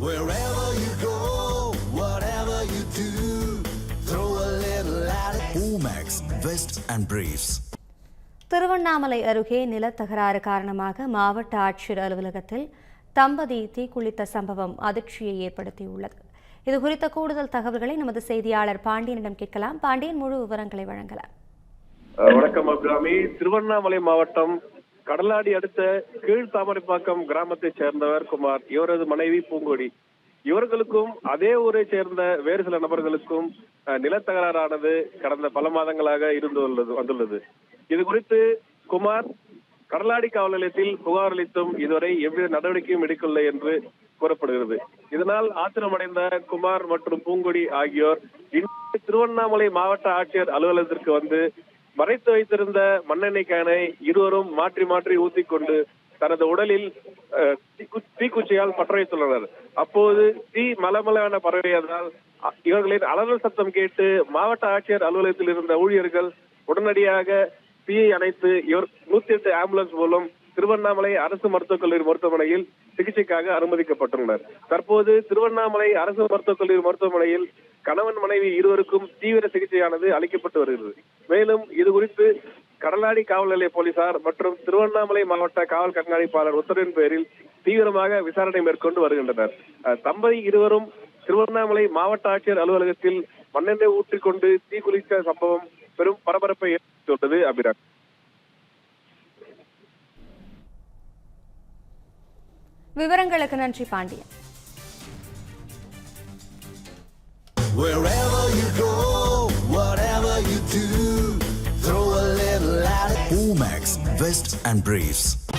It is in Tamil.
Wherever you go, whatever you do, throw a little at it. Omax, Vest and Briefs. Tiruvannamalai அருகே நிலத்தகராறு காரணமாக மாவட்ட ஆட்சியர் அலுவலகத்தில் தம்பதி தீக்குளித்த சம்பவம் அதிர்ச்சியை ஏற்படுத்தியுள்ளது இது குறித்த கூடுதல் தகவல்களை நமது செய்தியாளர் பாண்டியனிடம் கேட்கலாம் பாண்டியன் முழு விவரங்களை வழங்கலாம் வணக்கம் அபிராமி திருவண்ணாமலை மாவட்டம் கடலாடி அடுத்த கீழ் தாமரைப்பாக்கம் சேர்ந்தவர் குமார். இவரது மனைவி பூங்கொடி. இவர்களுக்கும் அதே ஊரை சேர்ந்த வேறு சில நபர்களுக்கும் நிலத்தகராறானது கடந்த பல மாதங்களாக இருந்து உள்ளது வந்துள்ளது. இது குறித்து குமார் கடலாடி காவல் நிலையத்தில் புகார் அளித்தும் இதுவரை எவ்வித நடவடிக்கையும் எடுக்கவில்லை என்று கூறப்படுகிறது. இதனால் ஆத்திரமடைந்த குமார் மற்றும் பூங்கொடி ஆகியோர் இன்று திருவண்ணாமலை மாவட்ட ஆட்சியர் அலுவலகத்திற்கு வந்து மறைத்து வைத்திருந்த மண்ணெண்ணெய் கேனை இருவரும் மாற்றி மாற்றி ஊத்திக்கொண்டு தனது உடலில் தீக்குச்சியால் பற்ற வைத்துள்ளனர் அப்போது தீ மலமலான பரவியதால் இவர்களின் அலறல் சத்தம் கேட்டு மாவட்ட ஆட்சியர் அலுவலகத்தில் இருந்த ஊழியர்கள் உடனடியாக தீயை அணைத்து இவர் நூத்தி எட்டு ஆம்புலன்ஸ் மூலம் திருவண்ணாமலை அரசு மருத்துவக் கல்லூரி மருத்துவமனையில் சிகிச்சைக்காக அனுமதிக்கப்பட்டுள்ளனர். தற்போது திருவண்ணாமலை அரசு மருத்துவக் கல்லூரி மருத்துவமனையில் கணவன் மனைவி இருவருக்கும் தீவிர சிகிச்சையானது அளிக்கப்பட்டு வருகிறது. மேலும் இது குறித்து கடலாடி காவல் நிலைய போலீசார் மற்றும் திருவண்ணாமலை மாவட்ட காவல் கண்காணிப்பாளர் உத்தரவின் பேரில் தீவிரமாக விசாரணை மேற்கொண்டு வருகின்றனர். தம்பதி இருவரும் திருவண்ணாமலை மாவட்ட ஆட்சியர் அலுவலகத்தில் மண்ணெண்ணெய் ஊற்றிக்கொண்டு தீக்குளித்த சம்பவம் பெரும் பரபரப்பை ஏற்படுத்தியுள்ளது அபிராம். விவரங்களுக்கு நன்றி பாண்டியன். Vest and Briefs.